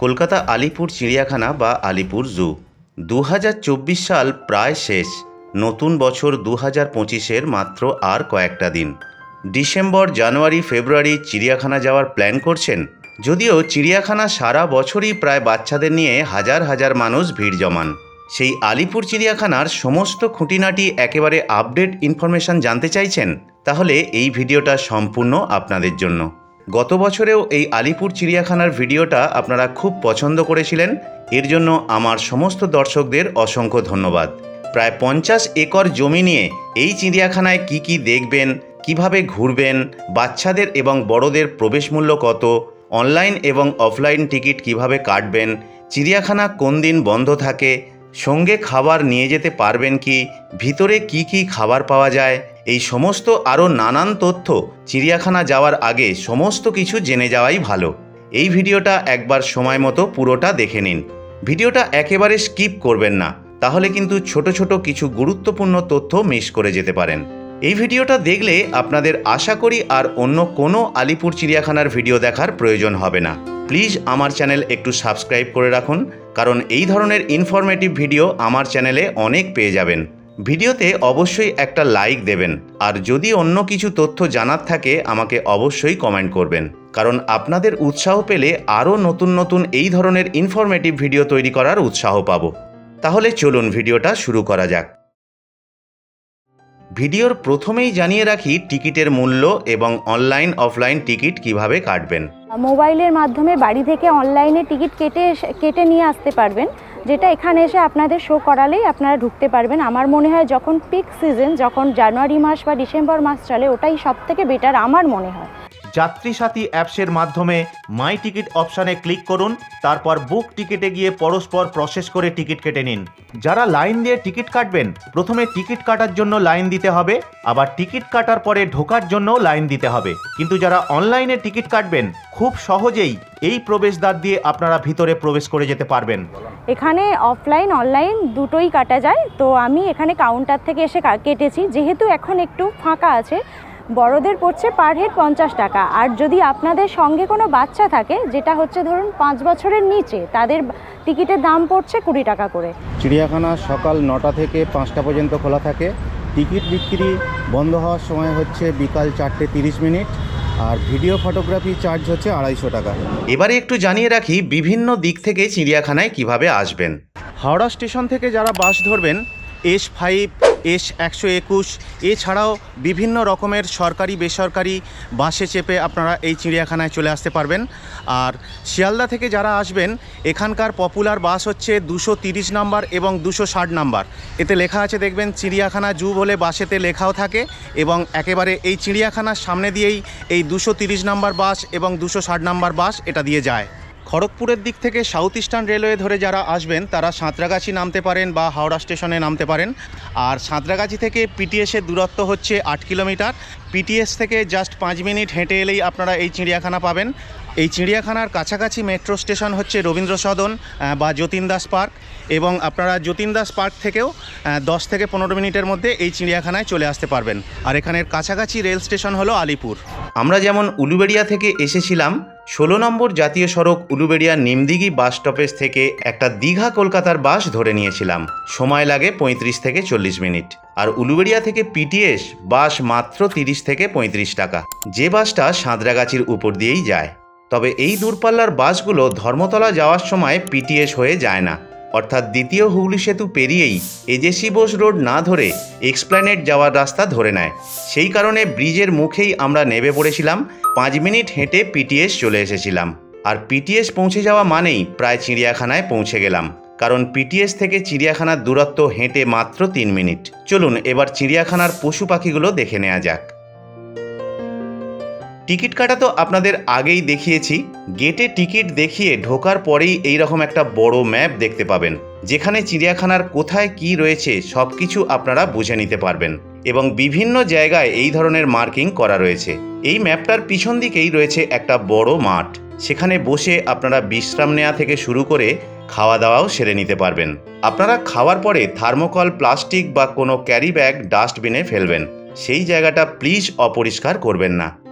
কলকাতা আলিপুর চিড়িয়াখানা বা আলিপুর জু। দু হাজার চব্বিশ সাল প্রায় শেষ। নতুন বছর দু হাজার পঁচিশের মাত্র আর কয়েকটা দিন। ডিসেম্বর, জানুয়ারি, ফেব্রুয়ারি চিড়িয়াখানা যাওয়ার প্ল্যান করছেন? যদিও চিড়িয়াখানা সারা বছরই প্রায় বাচ্চাদের নিয়ে হাজার হাজার মানুষ ভিড় জমান। সেই আলিপুর চিড়িয়াখানার সমস্ত খুঁটিনাটি একেবারে আপডেট ইনফরমেশন জানতে চাইছেন? তাহলে এই ভিডিওটা সম্পূর্ণ আপনাদের জন্য। গত বছরেও এই আলিপুর চিড়িয়াখানার ভিডিওটা আপনারা খুব পছন্দ করেছিলেন। এর জন্য আমার সমস্ত দর্শকদের অসংখ্য ধন্যবাদ। প্রায় পঞ্চাশ একর জমি নিয়ে এই চিড়িয়াখানায় কি কি দেখবেন, কীভাবে ঘুরবেন, বাচ্চাদের এবং বড়দের প্রবেশ মূল্য কত, অনলাইন এবং অফলাইন টিকিট কীভাবে কাটবেন, চিড়িয়াখানা কোন দিন বন্ধ থাকে, সঙ্গে খাবার নিয়ে যেতে পারবেন কি, ভিতরে কি কি খাবার পাওয়া যায় এই সমস্ত আরও নানান তথ্য চিড়িয়াখানা যাওয়ার আগে সমস্ত কিছু জেনে যাওয়াই ভালো। এই ভিডিওটা একবার সময় মতো পুরোটা দেখে নিন। ভিডিওটা একেবারে স্কিপ করবেন না, তাহলে কিন্তু ছোট ছোট কিছু গুরুত্বপূর্ণ তথ্য মিস করে যেতে পারেন। এই ভিডিওটা দেখলে আপনাদের আশা করি আর অন্য কোনো আলিপুর চিড়িয়াখানার ভিডিও দেখার প্রয়োজন হবে না। প্লিজ আমার চ্যানেল একটু সাবস্ক্রাইব করে রাখুন, কারণ এই ধরনের ইনফরমেটিভ ভিডিও আমার চ্যানেলে অনেক পেয়ে যাবেন। ভিডিওতে অবশ্যই একটা লাইক দেবেন। আর যদি অন্য কিছু তথ্য জানার থাকে, আমাকে অবশ্যই কমেন্ট করবেন। কারণ আপনাদের উৎসাহ পেলে আরও নতুন নতুন এই ধরনের ইনফরমেটিভ ভিডিও তৈরি করার উৎসাহ পাব। তাহলে চলুন ভিডিওটা শুরু করা যাক। ভিডিওর প্রথমেই জানিয়ে রাখি টিকিটের মূল্য এবং অনলাইন অফলাইন টিকিট কীভাবে কাটবেন। মোবাইলের মাধ্যমে বাড়ি থেকে অনলাইনে টিকিট কেটে কেটে নিয়ে আসতে পারবেন। যেটা এখানে এসে আপনাদের শো করালেই আপনারা ঢুকতে পারবেন। আমার মনে হয় যখন পিক সিজন যখন জানুয়ারি মাস বা ডিসেম্বর মাস চলে, ওটাই সব থেকে বেটার আমার মনে হয়। যাত্রী সাথী অ্যাপসের মাধ্যমে মাই টিকিট অপশানে ক্লিক করুন, তারপর বুক টিকিটে গিয়ে পরস্পর প্রসেস করে টিকিট কেটে নিন। যারা লাইন দিয়ে টিকিট কাটবেন, প্রথমে টিকিট কাটার জন্য লাইন দিতে হবে, আবার টিকিট কাটার পরে ঢোকার জন্য লাইন দিতে হবে। কিন্তু যারা অনলাইনে টিকিট কাটবেন, খুব সহজেই এই প্রবেশদ্বার দিয়ে আপনারা ভিতরে প্রবেশ করে যেতে পারবেন। এখানে অফলাইন, অনলাইন দুটোই কাটা যায়। তো আমি এখানে কাউন্টার থেকে এসে কেটেছি। যেহেতু এখন একটু ফাঁকা আছে বড়দের পড়ছে পার হেড পঞ্চাশ টাকা। আর যদি আপনাদের সঙ্গে কোনো বাচ্চা থাকে যেটা হচ্ছে ধরুন পাঁচ বছরের নিচে তাদের টিকিটের দাম পড়ছে কুড়ি টাকা করে। চিড়িয়াখানা সকাল নটা থেকে পাঁচটা পর্যন্ত খোলা থাকে। টিকিট বিক্রি বন্ধ হওয়ার সময় হচ্ছে বিকাল চারটে তিরিশ মিনিট। আর ভিডিও ফটোগ্রাফি চার্জ হচ্ছে আড়াইশো টাকা। এবারে একটু জানিয়ে রাখি বিভিন্ন দিক থেকে চিড়িয়াখানায় কীভাবে আসবেন? হাওড়া স্টেশন থেকে যারা বাস ধরবেন এস ফাইভ, এস একশো একুশ, এছাড়াও বিভিন্ন রকমের সরকারি, বেসরকারি বাসে চেপে আপনারা এই চিড়িয়াখানায় চলে আসতে পারবেন। আর শিয়ালদা থেকে যারা আসবেন, এখানকার পপুলার বাস হচ্ছে দুশো তিরিশ নাম্বার এবং দুশো ষাট নাম্বার। এতে লেখা আছে, দেখবেন চিড়িয়াখানা জু বলে বাসেতে লেখাও থাকে এবং একেবারে এই চিড়িয়াখানার সামনে দিয়েই এই দুশো তিরিশ নাম্বার বাস এবং দুশো ষাট নাম্বার বাস এটা দিয়ে যায়। খড়গপুরের দিক থেকে সাউথ ইস্টার্ন রেলওয়ে ধরে যারা আসবেন, তারা সাঁতরাগাছি নামতে পারেন বা হাওড়া স্টেশনে নামতে পারেন। আর সাঁতরাগাছি থেকে পিটিএসের দূরত্ব হচ্ছে আট কিলোমিটার। পিটিএস থেকে জাস্ট পাঁচ মিনিট হেঁটে এলেই আপনারা এই চিড়িয়াখানা পাবেন। এই চিড়িয়াখানার কাছাকাছি মেট্রো স্টেশন হচ্ছে রবীন্দ্র সদন বা যতীন দাস পার্ক এবং আপনারা যতীন দাস পার্ক থেকেও দশ থেকে পনেরো মিনিটের মধ্যে এই চিড়িয়াখানায় চলে আসতে পারবেন। আর এখানের কাছাকাছি রেল স্টেশন হলো আলিপুর। আমরা যেমন উলুবেড়িয়া থেকে এসেছিলাম, ষোলো নম্বর জাতীয় সড়ক উলুবেড়িয়া নিমদিঘি বাস স্টপেজ থেকে একটা দীঘা কলকাতার বাস ধরে নিয়েছিলাম। সময় লাগে পঁয়ত্রিশ থেকে চল্লিশ মিনিট। আর উলুবেড়িয়া থেকে পিটিএস বাস মাত্র তিরিশ থেকে পঁয়ত্রিশ টাকা। যে বাসটা সাঁতরাগাছির উপর দিয়েই যায়। তবে এই দূরপাল্লার বাসগুলো ধর্মতলা যাওয়ার সময় পিটিএস হয়ে যায় না। অর্থাৎ দ্বিতীয় হুগলি সেতু পেরিয়েই এজেসি বোস রোড না ধরে এক্সপ্ল্যানেট যাওয়ার রাস্তা ধরে নেয়। সেই কারণে ব্রিজের মুখেই আমরা নেমে পড়েছিলাম, পাঁচ মিনিট হেঁটে পিটিএস চলে এসেছিলাম। আর পিটিএস পৌঁছে যাওয়া মানেই প্রায় চিড়িয়াখানায় পৌঁছে গেলাম। কারণ পিটিএস থেকে চিড়িয়াখানার দূরত্ব হেঁটে মাত্র তিন মিনিট। চলুন এবার চিড়িয়াখানার পশু পাখিগুলো দেখে নেওয়া যাক। টিকিট কাটা তো আপনাদের আগেই দেখিয়েছি। গেটে টিকিট দেখিয়ে ঢোকার পরেই এই রকম একটা বড় ম্যাপ দেখতে পাবেন। যেখানে চিড়িয়াখানার কোথায় কি রয়েছে সব কিছু আপনারা বুঝে নিতে পারবেন। এবং বিভিন্ন জায়গায় এই ধরনের মার্কিং করা রয়েছে। এই ম্যাপটার পিছন দিকেই রয়েছে একটা বড় মাঠ। সেখানে বসে আপনারা বিশ্রাম নেওয়া থেকে শুরু করে খাওয়া দাওয়াও সেরে নিতে পারবেন। আপনারা খাওয়ার পরে থার্মোকল, প্লাস্টিক বা কোনো ক্যারি ব্যাগ, ডাস্টবিনে ফেলবেন। সেই জায়গাটা প্লিজ অপরিষ্কার করবেন না।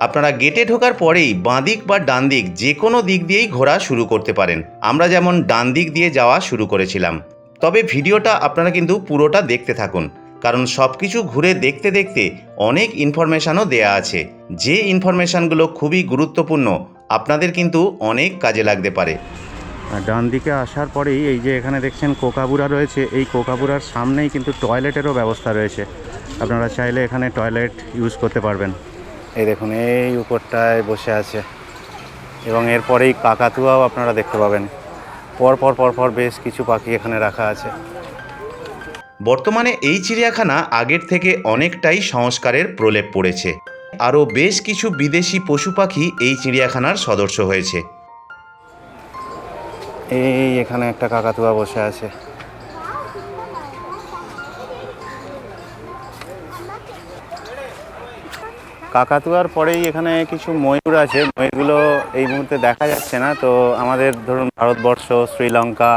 আপনারা গেটে ঢোকার পরেই বাঁদিক বা ডান দিক যে কোনো দিক দিয়েই ঘোরা শুরু করতে পারেন। আমরা যেমন ডান দিক দিয়ে যাওয়া শুরু করেছিলাম। তবে ভিডিওটা আপনারা কিন্তু পুরোটা দেখতে থাকুন। কারণ সব কিছু ঘুরে দেখতে দেখতে অনেক ইনফরমেশানও দেয়া আছে। যে ইনফরমেশানগুলো খুবই গুরুত্বপূর্ণ, আপনাদের কিন্তু অনেক কাজে লাগতে পারে। ডান দিকে আসার পরেই এই যে এখানে দেখছেন কোকাবুরা রয়েছে, এই কোকাবুরার সামনেই কিন্তু টয়লেটেরও ব্যবস্থা রয়েছে। আপনারা চাইলে এখানে টয়লেট ইউজ করতে পারবেন। এই দেখুন এই উপরটায় বসে আছে। এবং এরপরেই কাকাতুয়াও আপনারা দেখতে পাবেন। পর পর পর পর বেশ কিছু পাখি এখানে রাখা আছে। বর্তমানে এই চিড়িয়াখানা আগের থেকে অনেকটাই সংস্কারের প্রলেপ পড়েছে। আরও বেশ কিছু বিদেশি পশু পাখি এই চিড়িয়াখানার সদস্য হয়েছে। এই এখানে একটা কাকাতুয়া বসে আছে। কাকাতুয়ার পরেই এখানে কিছু ময়ূর আছে। ময়ূরগুলো এই মুহূর্তে দেখা যাচ্ছে না। তো আমাদের ধরুন ভারতবর্ষ, শ্রীলঙ্কা,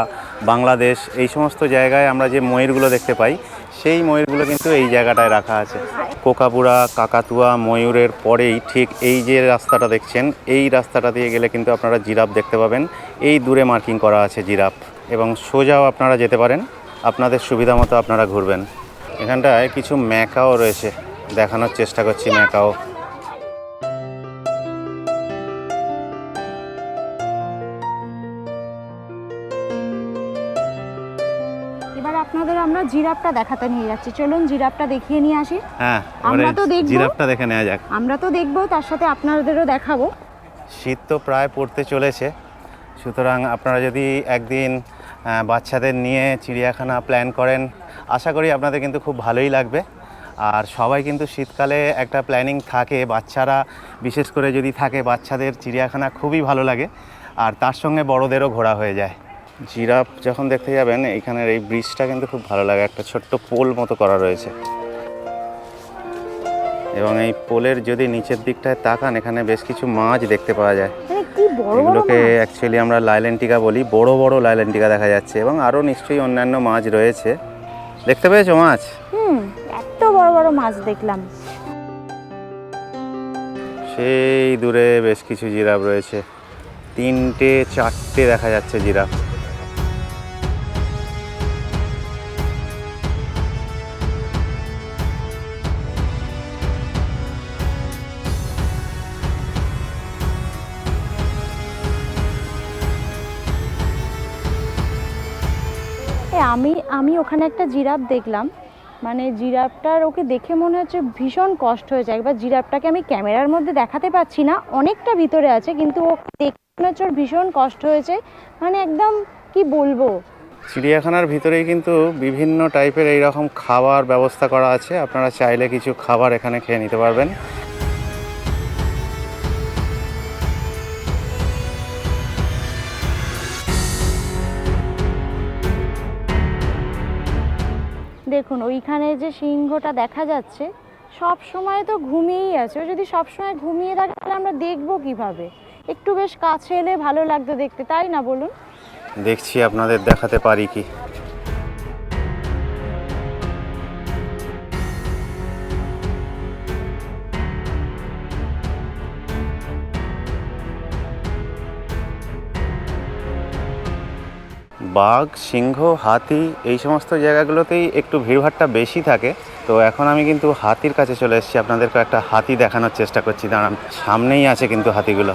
বাংলাদেশ এই সমস্ত জায়গায় আমরা যে ময়ূরগুলো দেখতে পাই, সেই ময়ূরগুলো কিন্তু এই জায়গাটায় রাখা আছে। কোকাপুরা, কাকাতুয়া ময়ূরের পরেই ঠিক এই যে রাস্তাটা দেখছেন, এই রাস্তাটা দিয়ে গেলে কিন্তু আপনারা জিরাফ দেখতে পাবেন। এই দূরে মার্কিং করা আছে জিরাফ এবং সোজাও আপনারা যেতে পারেন। আপনাদের সুবিধা মতো আপনারা ঘুরবেন। এখানটায় কিছু ম্যাকাও রয়েছে। দেখানোর চেষ্টা করছি ম্যাকাও। এবার আপনাদের আমরা জিরাফটা দেখাতে নিয়ে যাচ্ছি। চলুন জিরাফটা দেখিয়ে নিয়ে আসি। হ্যাঁ আমরা তো দেখব। জিরাফটা দেখে নেওয়া যাক। আমরা তো দেখব তার সাথে আপনাদেরও দেখাবো। শীত তো প্রায় পড়তে চলেছে। সুতরাং আপনারা যদি একদিন বাচ্চাদের নিয়ে চিড়িয়াখানা প্ল্যান করেন আশা করি আপনাদের কিন্তু খুব ভালোই লাগবে। আর সবাই কিন্তু শীতকালে একটা প্ল্যানিং থাকে বাচ্চারা বিশেষ করে যদি থাকে বাচ্চাদের চিড়িয়াখানা খুবই ভালো লাগে। আর তার সঙ্গে বড়দেরও ঘোরা হয়ে যায়। জিরাফ যখন দেখতে যাবেন এখানের এই ব্রিজটা কিন্তু খুব ভালো লাগে। একটা ছোট্ট পোল মতো করা রয়েছে। এবং এই পোলের যদি নিচের দিকটায় তাকান এখানে বেশ কিছু মাছ দেখতে পাওয়া যায়। এগুলোকে অ্যাকচুয়ালি আমরা লাইলেন্টিকা বলি। বড় বড় লাইলেন্টিকা দেখা যাচ্ছে। এবং আরও নিশ্চয়ই অন্যান্য মাছ রয়েছে। দেখতে পেয়েছ মাছ? মাছ দেখলাম। সেই দূরে বেশ কিছু জিরাফ রয়েছে। তিনটে চারটে দেখা যাচ্ছে জিরাফ। আমি আমি ওখানে একটা জিরাফ দেখলাম। মানে জিরাফটার ওকে দেখে মনে হচ্ছে ভীষণ কষ্ট হয়েছে। একবার জিরাফটাকে আমি ক্যামেরার মধ্যে দেখাতে পাচ্ছি না, অনেকটা ভিতরে আছে, কিন্তু ও দেখে মনে হচ্ছে ওর ভীষণ কষ্ট হয়েছে। মানে একদম কি বলব? চিড়িয়াখানার ভিতরেই কিন্তু বিভিন্ন টাইপের এইরকম খাবার ব্যবস্থা করা আছে। আপনারা চাইলে কিছু খাবার এখানে খেয়ে নিতে পারবেন। দেখুন, ওইখানে যে সিংহটা দেখা যাচ্ছে, সব সময় তো ঘুমিয়েই আছে। ও যদি সব সময় ঘুমিয়ে থাকে, তাহলে আমরা দেখব কীভাবে? একটু বেশ কাছে এলে ভালো লাগতো দেখতে, তাই না বলুন? দেখছি, আপনাদের দেখাতে পারি কি? বাঘ, সিংহ, হাতি এই সমস্ত জায়গাগুলোতেই একটু ভিড়ভাড়টা বেশি থাকে। তো এখন আমি কিন্তু হাতির কাছে চলে এসেছি। আপনাদেরকে একটা হাতি দেখানোর চেষ্টা করছি। দাঁড়ান, সামনেই আছে কিন্তু হাতিগুলো।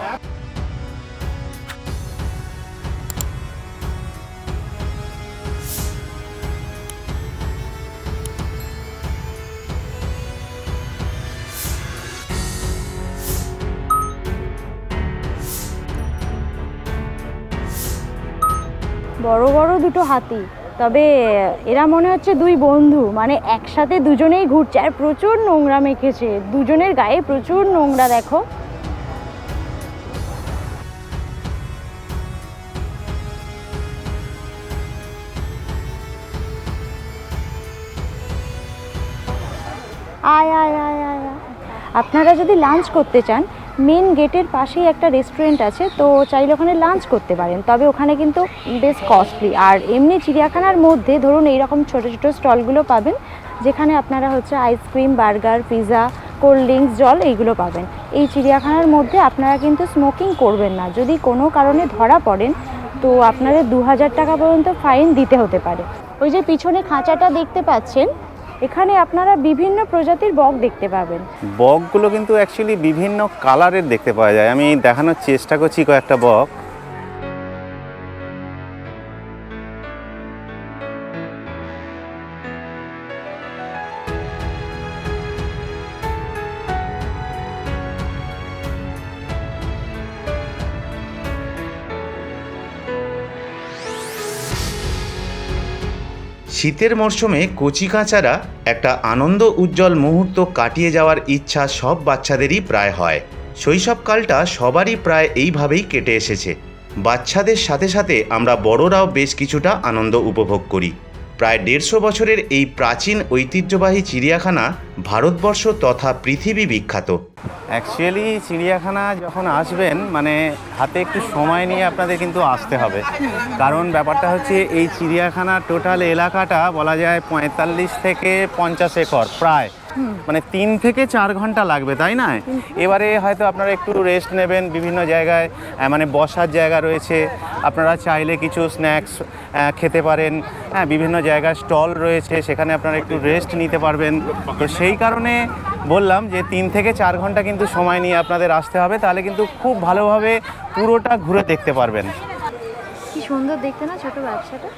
বড় বড় দুটো হাতি। তবে এরা মনে হচ্ছে দুই বন্ধু মানে একসাথে দুজনেই ঘুরছে। আর প্রচুর নোংরা মেখেছে। দুজনের গায়ে প্রচুর নোংরা, দেখো। আয় আয় আয় আয়। আপনারা যদি লাঞ্চ করতে চান মেন গেটের পাশেই একটা রেস্টুরেন্ট আছে, তো চাইলে ওখানে লাঞ্চ করতে পারেন। তবে ওখানে কিন্তু বেশ কস্টলি আর এমনি চিড়িয়াখানার মধ্যে ধরুন এইরকম ছোটো ছোটো স্টলগুলো পাবেন, যেখানে আপনারা হচ্ছে ice cream burger pizza cold drinks জল এইগুলো পাবেন। এই চিড়িয়াখানার মধ্যে আপনারা কিন্তু স্মোকিং করবেন না। যদি কোনো কারণে ধরা পড়েন, তো আপনাদের দু হাজার টাকা পর্যন্ত ফাইন দিতে হতে পারে। ওই যে পিছনে খাঁচাটা দেখতে পাচ্ছেন এখানে আপনারা বিভিন্ন প্রজাতির বক দেখতে পাবেন। বকগুলো কিন্তু অ্যাকচুয়ালি বিভিন্ন কালারের দেখতে পাওয়া যায়। আমি দেখানোর চেষ্টা করছি কয়েকটা বক। শীতের মরশুমে কচিকাঁচারা একটা আনন্দ উজ্জ্বল মুহূর্ত কাটিয়ে যাওয়ার ইচ্ছা সব বাচ্চাদেরই প্রায় হয়। শৈশবকালটা সবারই প্রায় এইভাবেই কেটে এসেছে। বাচ্চাদের সাথে সাথে আমরা বড়রাও বেশ কিছুটা আনন্দ উপভোগ করি। প্রায় দেড়শো বছরের এই প্রাচীন ঐতিহ্যবাহী চিড়িয়াখানা ভারতবর্ষ তথা পৃথিবী বিখ্যাত। অ্যাকচুয়ালি চিড়িয়াখানা যখন আসবেন মানে হাতে একটু সময় নিয়ে আপনাদের কিন্তু আসতে হবে। কারণ ব্যাপারটা হচ্ছে, এই চিড়িয়াখানা টোটাল এলাকাটা বলা যায় পঁয়তাল্লিশ থেকে পঞ্চাশ একর, প্রায়। মানে তিন থেকে চার ঘণ্টা লাগবে তাই না? এবারে হয়তো আপনারা একটু রেস্ট নেবেন বিভিন্ন জায়গায় মানে বসার জায়গা রয়েছে। আপনারা চাইলে কিছু স্ন্যাক্স খেতে পারেন। হ্যাঁ বিভিন্ন জায়গায় স্টল রয়েছে সেখানে আপনারা একটু রেস্ট নিতে পারবেন। তো সেই কারণে বললাম যে তিন থেকে চার ঘণ্টা কিন্তু সময় নিয়ে আপনাদের আসতে হবে তাহলে কিন্তু খুব ভালোভাবে পুরোটা ঘুরে দেখতে পারবেন। কি সুন্দর দেখতে না ছোট ব্যবসাটা?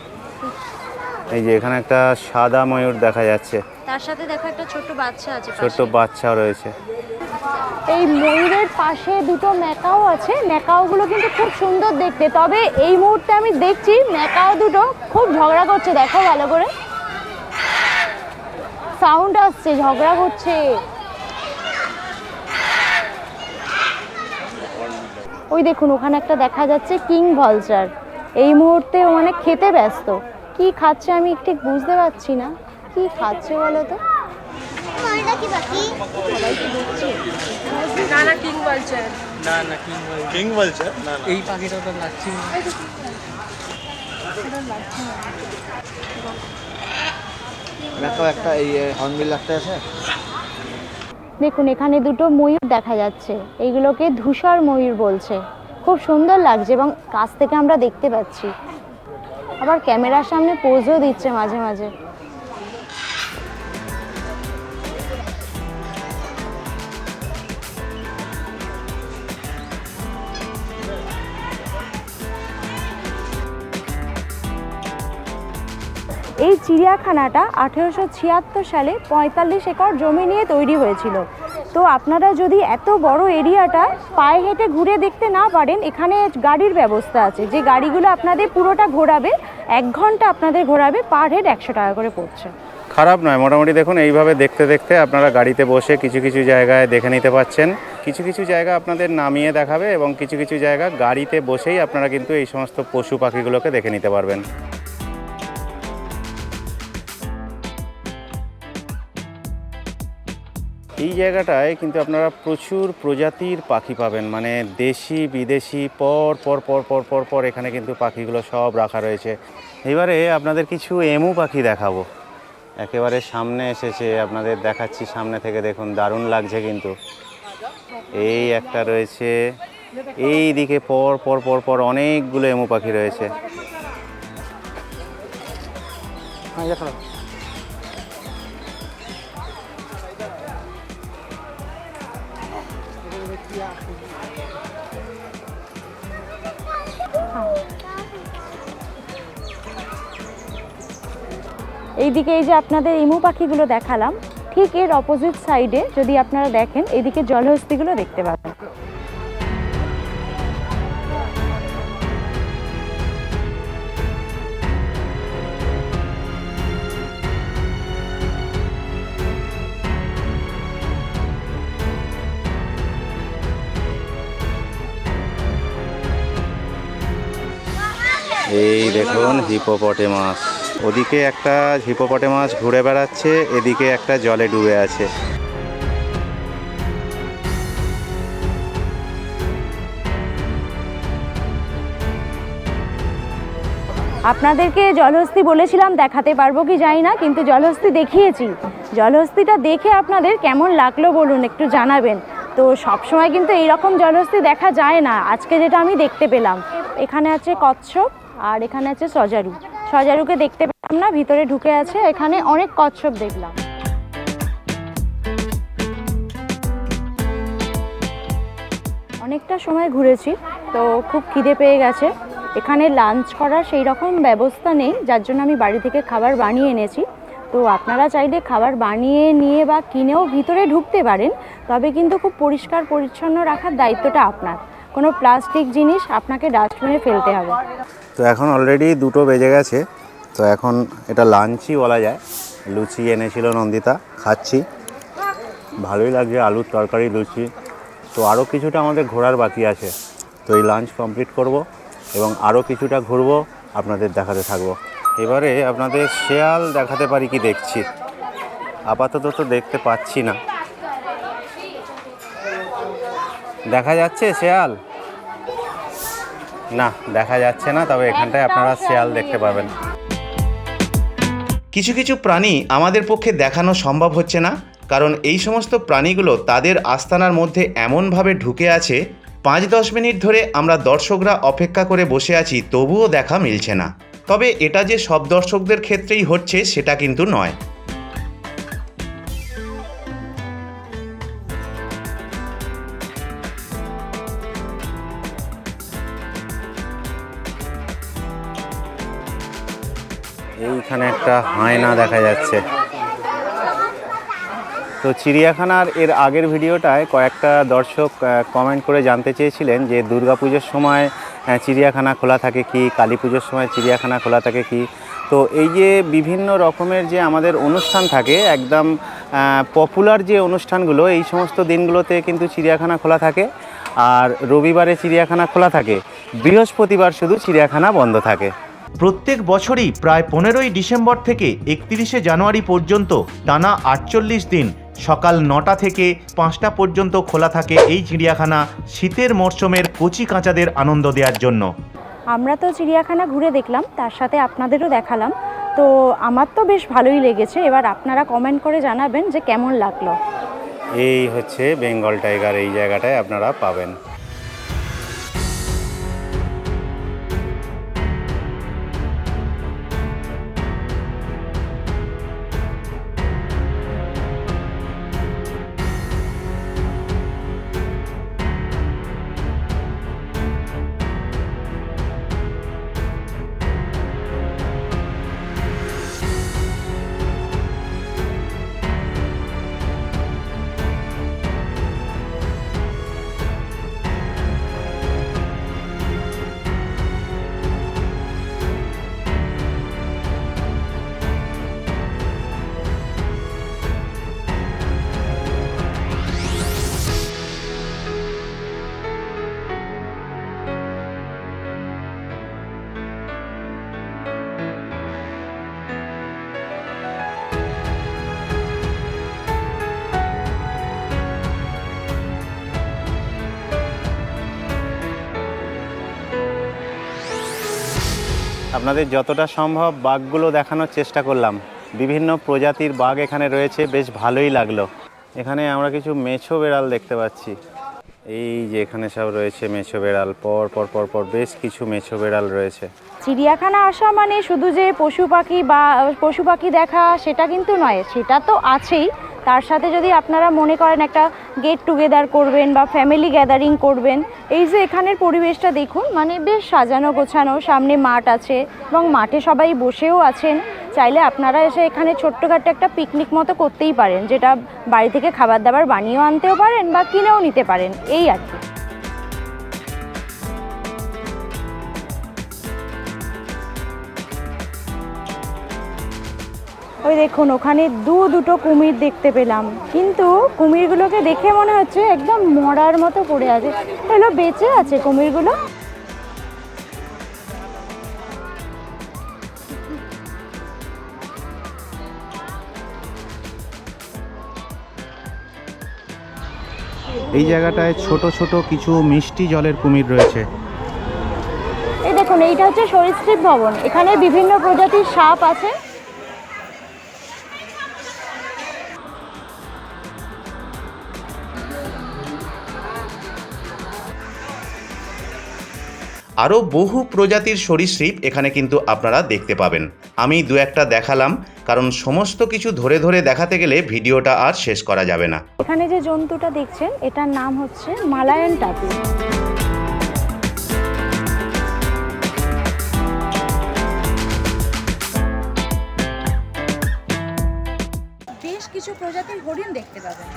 এই যে এখানে একটা সাদা ময়ূর দেখা যাচ্ছে। তার সাথে দেখো একটা ছোট বাচ্চা আছে ছোট্ট বাচ্চা রয়েছে। এই ময়ূরের পাশে দুটো ম্যাকাও আছে। ম্যাকাওগুলো কিন্তু খুব সুন্দর দেখতে। তবে এই মুহূর্তে আমি দেখছি ম্যাকাও দুটো খুব ঝগড়া করছে। দেখো ভালো করে। সাউন্ড আসছে ঝগড়া করছে। ওই দেখুন ওখানে একটা দেখা যাচ্ছে কিং ভলচার। এই মুহূর্তে ও মানে খেতে ব্যস্ত। কি খাচ্ছে আমি ঠিক বুঝতে পারছি না। কি খাচ্ছে বলো তো? এটা কি পাখি না না কিং বলছে। না না কিং বল কিং বলছে? না এই পাখিটা তো লাগছে। দেখো একটা এই হর্নবিল একটা আছে। দেখুন এখানে দুটো ময়ূর দেখা যাচ্ছে। এইগুলোকে ধূসর ময়ূর বলছে। খুব সুন্দর লাগছে এবং কাছ থেকে আমরা দেখতে পাচ্ছি। আবার ক্যামেরার সামনে পোজও দিচ্ছে মাঝে মাঝে। এই চিড়িয়াখানাটা আঠেরোশো ছিয়াত্তর সালে পঁয়তাল্লিশ একর জমি নিয়ে তৈরি হয়েছিল। তো আপনারা যদি এত বড় এরিয়াটা পায়ে হেঁটে ঘুরে দেখতে না পারেন, এখানে গাড়ির ব্যবস্থা আছে। যে গাড়িগুলো আপনাদের পুরোটা ঘোরাবে, এক ঘণ্টা আপনাদের ঘোরাবে, পার হেড একশো টাকা করে পড়ছে। খারাপ নয়, মোটামুটি দেখুন, এইভাবে দেখতে দেখতে আপনারা গাড়িতে বসে কিছু কিছু জায়গায় দেখে নিতে পাচ্ছেন। কিছু কিছু জায়গা আপনাদের নামিয়ে দেখাবে এবং কিছু কিছু জায়গা গাড়িতে বসেই আপনারা কিন্তু এই সমস্ত পশু পাখিগুলোকে দেখে নিতে পারবেন। এই জায়গাটায় কিন্তু আপনারা প্রচুর প্রজাতির পাখি পাবেন। মানে দেশি, বিদেশি, পর পর পর পর পর পর এখানে কিন্তু পাখিগুলো সব রাখা রয়েছে। এবারে আপনাদের কিছু এমু পাখি দেখাবো। একেবারে সামনে এসেছে, আপনাদের দেখাচ্ছি সামনে থেকে দেখুন, দারুণ লাগছে কিন্তু। এই একটা রয়েছে, এই দিকে পর পর পর পর অনেকগুলো এমু পাখি রয়েছে। হ্যাঁ এইদিকে এই যে আপনাদের ইমু পাখিগুলো দেখালাম, ঠিক এর অপোজিট সাইডে যদি আপনারা দেখেন, এদিকে জলহস্তিগুলো দেখতে পাবেন দেখুন হিপোপটেমাস ওদিকে একটা হিপোপটেমাস ঘুরে বেড়াচ্ছে, এদিকে একটা জলে ডুবে আছে। আপনাদেরকে জলহস্তি বলেছিলাম, দেখাতে পারব কি জানি না, কিন্তু জলহস্তি দেখিয়েছি। জলহস্তিটা দেখে আপনাদের কেমন লাগল বলুন, একটু জানাবেন। তো সবসময় কিন্তু এইরকম জলহস্তি দেখা যায় না। আজকে যেটা আমি দেখতে পেলাম, এখানে আছে কচ্ছপ। আর এখানে আছে সজারু। সজারুকে দেখতে পেলাম না, ভিতরে ঢুকে আছে, এখানে অনেক কচ্ছপ দেখলাম। অনেকটা সময় ঘুরেছি, তো খুব খিদে পেয়ে গেছে। এখানে লাঞ্চ করার সেই রকম ব্যবস্থা নেই, যার জন্য আমি বাড়ি থেকে খাবার বানিয়ে এনেছি। তো আপনারা চাইলে খাবার বানিয়ে নিয়ে বা কিনেও ভিতরে ঢুকতে পারেন, তবে কিন্তু খুব পরিষ্কার পরিচ্ছন্ন রাখার দায়িত্বটা আপনার। কোনো প্লাস্টিক জিনিস আপনাকে ডাস্টবিনে ফেলতে হবে। তো এখন অলরেডি দুটো বেজে গেছে। তো এখন এটা লাঞ্চই বলা যায়। লুচি এনেছিল নন্দিতা, খাচ্ছি। ভালোই লাগছে আলুর তরকারি, লুচি। তো আরও কিছুটা আমাদের ঘোরার বাকি আছে। তো এই লাঞ্চ কমপ্লিট করব এবং আরও কিছুটা ঘুরবো, আপনাদের দেখাতে থাকব। এবারে আপনাদের শেয়াল দেখাতে পারি কি দেখছি। আপাতত তো দেখতে পাচ্ছি না। দেখা যাচ্ছে শেয়াল? না দেখা যাচ্ছে না তবে এখানটায় আপনারা শেয়াল দেখতে পাবেন। কিছু কিছু প্রাণী আমাদের পক্ষে দেখানো সম্ভব হচ্ছে না কারণ এই সমস্ত প্রাণীগুলো তাদের আস্তানার মধ্যে এমনভাবে ঢুকে আছে পাঁচ দশ মিনিট ধরে আমরা দর্শকরা অপেক্ষা করে বসে আছি তবুও দেখা মিলছে না। তবে এটা যে সব দর্শকদের ক্ষেত্রেই হচ্ছে সেটা কিন্তু নয়। এইখানে একটা হায়না দেখা যাচ্ছে। তো চিড়িয়াখানার এর আগের ভিডিওটায় কয়েকটা দর্শক কমেন্ট করে জানতে চেয়েছিলেন যে দুর্গাপুজোর সময় চিড়িয়াখানা খোলা থাকে কি, কালী পুজোর সময় চিড়িয়াখানা খোলা থাকে কি? তো এই যে বিভিন্ন রকমের যে আমাদের অনুষ্ঠান থাকে, একদম পপুলার যে অনুষ্ঠানগুলো, এই সমস্ত দিনগুলোতে কিন্তু চিড়িয়াখানা খোলা থাকে। আর রবিবারে চিড়িয়াখানা খোলা থাকে। বৃহস্পতিবার শুধু চিড়িয়াখানা বন্ধ থাকে। প্রত্যেক বছরই প্রায় পনেরোই ডিসেম্বর থেকে একত্রিশে জানুয়ারি পর্যন্ত টানা আটচল্লিশ দিন সকাল নটা থেকে পাঁচটা পর্যন্ত খোলা থাকে এই চিড়িয়াখানা শীতের মরশুমের কচি কাঁচাদের আনন্দ দেওয়ার জন্য। আমরা তো চিড়িয়াখানা ঘুরে দেখলাম তার সাথে আপনাদেরও দেখালাম। তো আমার তো বেশ ভালোই লেগেছে এবার আপনারা কমেন্ট করে জানাবেন যে কেমন লাগল। এই হচ্ছে বেঙ্গল টাইগার এই জায়গাটায় আপনারা পাবেন। আপনাদের যতটা সম্ভব বাঘগুলো দেখানোর চেষ্টা করলাম। বিভিন্ন প্রজাতির বাঘ এখানে রয়েছে, বেশ ভালোই লাগল। এখানে আমরা কিছু মেছো বেড়াল দেখতে পাচ্ছি। এই যে এখানে সব রয়েছে মেছো বেড়াল, পর পর পর পর বেশ কিছু মেছো বেড়াল রয়েছে। চিড়িয়াখানা আসা মানে শুধু যে পশু পাখি বা, পশু পাখি দেখা সেটা কিন্তু নয়, সেটা তো আছেই। তার সাথে যদি আপনারা মনে করেন একটা গেট টুগেদার করবেন বা ফ্যামিলি গ্যাদারিং করবেন, এই যে এখানের পরিবেশটা দেখুন মানে বেশ সাজানো গোছানো, সামনে মাঠ আছে এবং মাঠে সবাই বসেও আছেন। চাইলে আপনারা এসে এখানে ছোট্টখাট্ট একটা পিকনিক মতো করতেই পারেন, যেটা বাড়ি থেকে খাবার দাবার বানিয়েও আনতেও পারেন বা কিনেও নিতে পারেন, এই আর কি। ওই দেখুন ওখানে দু দুটো কুমির দেখতে পেলাম। কিন্তু কুমিরগুলোকে দেখে মনে হচ্ছে একদম মরার মতো পড়ে আছে। এগুলো বেঁচে আছে কুমিরগুলো। এই জায়গাটায় ছোট ছোট কিছু মিষ্টি জলের কুমির রয়েছে। এই দেখুন এইটা হচ্ছে সরীসৃপ ভবন। এখানে বিভিন্ন প্রজাতির সাপ আছে। আরও বহু প্রজাতির সরীসৃপ এখানে কিন্তু আপনারা দেখতে পাবেন। আমি দু একটা দেখালাম কারণ সমস্ত কিছু ধরে ধরে দেখাতে গেলে ভিডিওটা আর শেষ করা যাবে না। এখানে যে জন্তুটা দেখছেন এটার নাম হচ্ছে মালায়ন টাপি। বেশ কিছু প্রজাতির হরিণ দেখতে পাবেন।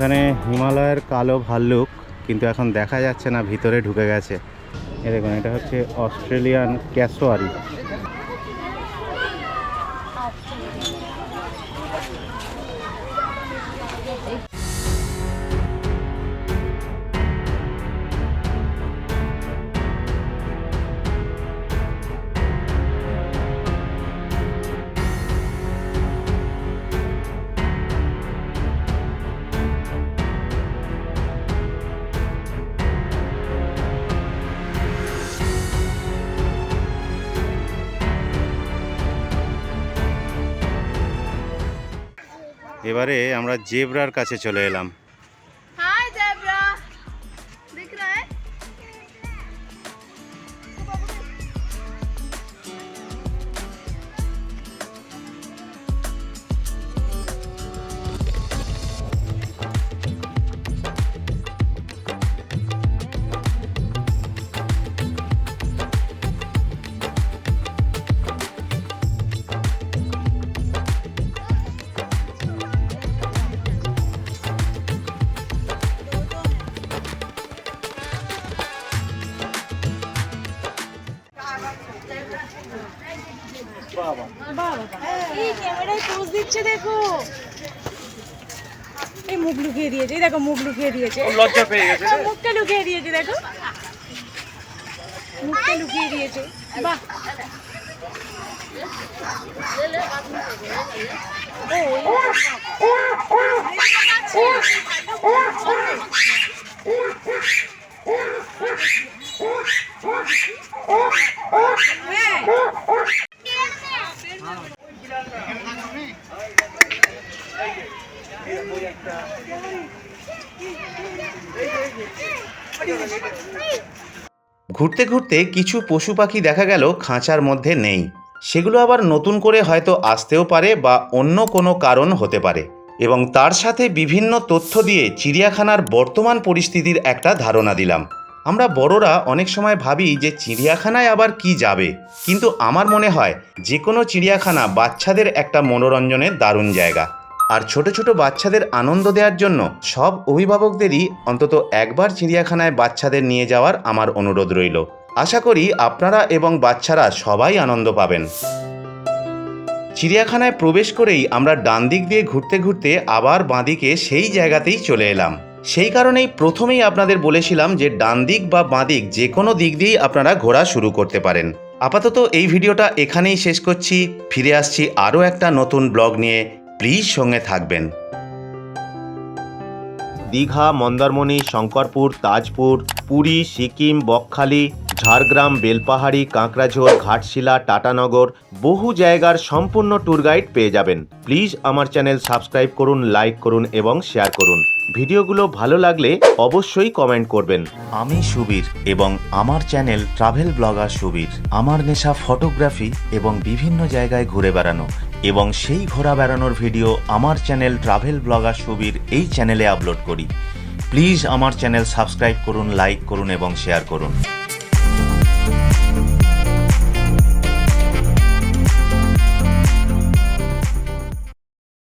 এখানে হিমালয়ের কালো ভাল্লুক, কিন্তু এখন দেখা যাচ্ছে না, ভিতরে ঢুকে গেছে। এ দেখুন, এটা হচ্ছে অস্ট্রেলিয়ান ক্যাসোয়ারি। এবারে আমরা জেব্রার কাছে চলে এলাম। এই ক্যামেরায় পোজ দিচ্ছে দেখো এই মুখ লুকিয়ে দিয়েছে দেখো মুখ লুকিয়ে দিয়েছে লজ্জা পেয়ে গেছে মুখটা লুকিয়ে দিয়েছে দেখো মুখটা লুকিয়ে দিয়েছে বাহ ঘুরতে ঘুরতে কিছু পশু পাখি দেখা গেল খাঁচার মধ্যে নেই। সেগুলো আবার নতুন করে হয়তো আসতেও পারে বা অন্য কোনো কারণ হতে পারে। এবং তার সাথে বিভিন্ন তথ্য দিয়ে চিড়িয়াখানার বর্তমান পরিস্থিতির একটা ধারণা দিলাম। আমরা বড়রা অনেক সময় ভাবি যে চিড়িয়াখানায় আবার কি যাবে। কিন্তু আমার মনে হয় যে কোনো চিড়িয়াখানা বাচ্চাদের একটা মনোরঞ্জনের দারুণ জায়গা। আর ছোট ছোট বাচ্চাদের আনন্দ দেওয়ার জন্য সব অভিভাবকদেরই অন্তত একবার চিড়িয়াখানায় বাচ্চাদের নিয়ে যাওয়ার আমার অনুরোধ রইল। আশা করি আপনারা এবং বাচ্চারা সবাই আনন্দ পাবেন। চিড়িয়াখানায় প্রবেশ করেই আমরা ডান দিক দিয়ে ঘুরতে ঘুরতে আবার বাঁদিকে সেই জায়গাতেই চলে এলাম। সেই কারণেই প্রথমেই আপনাদের বলেছিলাম যে ডান দিক বা বাঁদিক যে কোনো দিক দিয়েই আপনারা ঘোরা শুরু করতে পারেন। আপাতত এই ভিডিওটা এখানেই শেষ করছি। ফিরে আসছি আরও একটা নতুন ব্লগ নিয়ে। প্লিজ সঙ্গে থাকবেন। দীঘা, মন্দারমণি, শঙ্করপুর, তাজপুর, পুরী, সিকিম, বকখালি, ঝাড়গ্রাম, বেলপাহাড়ি, কাঁকড়াঝোর, ঘাটশিলা, টাটানগর বহু জায়গার সম্পূর্ণ ট্যুর গাইড পেয়ে যাবেন। প্লিজ আমার চ্যানেল সাবস্ক্রাইব করুন লাইক করুন এবং শেয়ার করুন। ভিডিওগুলো ভালো লাগলে অবশ্যই কমেন্ট করবেন। আমি সুবীর এবং আমার চ্যানেল ট্রাভেল ব্লগার সুবীর। আমার নেশা ফটোগ্রাফি এবং বিভিন্ন জায়গায় ঘুরে বেড়ানো এবং সেই ঘোরা বেড়ানোর ভিডিও আমার চ্যানেল ট্রাভেল ব্লগার সুবীর এই চ্যানেলে আপলোড করি। প্লিজ আমার চ্যানেল সাবস্ক্রাইব করুন, লাইক করুন এবং শেয়ার করুন।